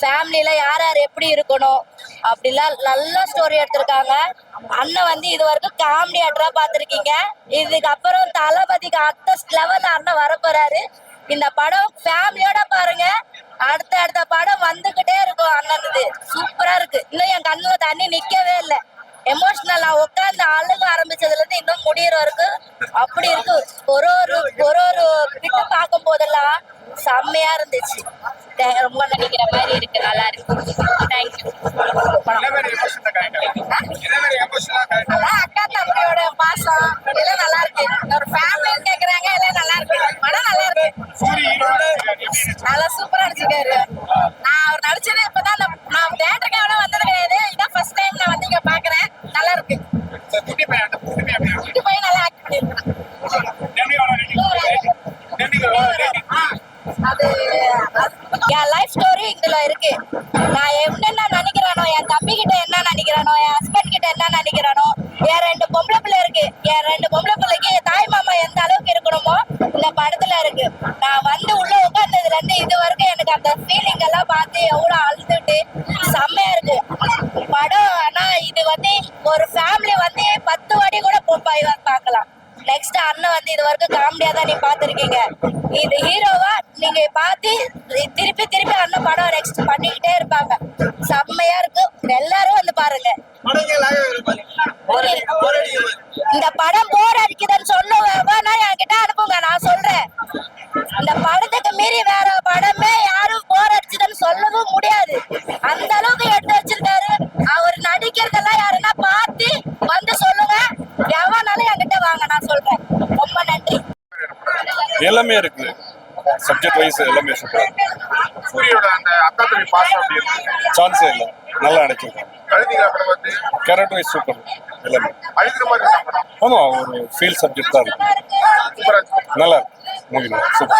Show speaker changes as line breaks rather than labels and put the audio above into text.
ஃபேமிலியில யார் யார் எப்படி இருக்கணும்? அப்படிலாம் நல்ல ஸ்டோரி எடுத்திருக்காங்க. அண்ணன் வந்து இது வரைக்கும் காமெடி ஆட்டரா பார்த்துருக்கீங்க. இதுக்கப்புறம் தளபதிக்கு அடுத்த லெவல் அண்ணன் வரப்போறாரு. இந்த படம் ஃபேமிலியோட பாருங்க. அடுத்த அடுத்த படம் வந்துகிட்டே இருக்கும் அண்ணனுது. சூப்பரா இருக்கு. இன்னும் என் கண்ணுல தண்ணி நிக்கவே இல்லை. எமோஷனல் நான் உட்காந்து அழுக ஆரம்பிச்சதுல இருந்து இன்னும் முடியிற வரைக்கும் அப்படி இருக்கு. ஒரு ஒரு ஒரு ஒரு விட்டு பார்க்கும் போதெல்லாம் செம்மையா இருந்துச்சு. ரொம்ப நடிக்கிற மாதிரி இருக்கு நல்லா இருக்கு. தேங்க்யூ அக்கா தம்பியோட பாசம் எல்லாம் நல்லா இருக்கு. ஒரு ஃபேமிலின்னு கேக்குறாங்க எல்லாம் நல்லா இருக்கு. படம் நல்லா இருக்கு. நல்லா சூப்பரா நடிச்சிருக்காரு. என் லைஃப் ஸ்டோரி இதுல இருக்கு. நான் என்னென்ன நினைக்கிறேனோ என் தம்பி கிட்ட என்ன நினைக்கிறேனோ என் ஹஸ்பண்ட் கிட்ட என்ன நினைக்கிறேனோ என் ரெண்டு பொம்பளை பிள்ளை இருக்கு. என் ரெண்டு பொம்பளை பிள்ளைக்கு என் தாய் மாமா எந்த அளவுக்கு இருக்கணுமோ இந்த படத்துல இருக்கு. நான் வந்து உள்ள உட்கார்ந்ததுல இருந்து இது வரைக்கும் எனக்கு அந்த ஃபீலிங் எல்லாம் பார்த்து எவ்வளவு அழுதுட்டு செம்மையா இருக்கு. படம் ஆனா இது வந்து ஒரு ஃபேமிலி வந்து பத்து வாட்டி கூட போ- போய் பார்க்கலாம். நெக்ஸ்ட் அண்ணன் வந்து இது வரைக்கும் காமெடியா தான் நீ பாத்திருக்கீங்க இது ஹீரோவா நீங்க பார்த்து திருப்பி திருப்பி அண்ணன் படம் நெக்ஸ்ட் பண்ணிக்கிட்டே இருப்பாங்க. செம்மையா இருக்கு. எல்லாரும் வந்து பாருங்க. இந்த படம் போர் அடிக்குதுன்னு சொல்லுவேன்னா என்கிட்ட அனுப்புங்க. நான் சொல்றேன். இந்த படத்துக்கு மீறி வேற படமே யாரும் போர் அடிச்சுதுன்னு சொல்லவும் முடியாது. அந்த அளவுக்கு எடுத்து வச்சிருக்காரு. அவர் நடிக்கிறதெல்லாம் யாருன்னா பார்த்து வந்து சொல்லுங்க. எவனாலும் என்கிட்ட வாங்க. நான் சொல்றேன். ரொம்ப நன்றி.
எல்லாமே இருக்கு. சப்ஜெக்ட் வைஸ் எல்லாமே சூப்பர்
சூரியோட அந்த
சான்ஸே இல்லை. நல்லா
வந்து
கேரக்டர் வைஸ் சூப்பர் எல்லாமே.
அழுகிற மாதிரி இருக்கா படம்
ஆமா ஒரு ஃபீல் சப்ஜெக்ட் தான்
இருக்கு
நல்லா இருக்கு. Movie super.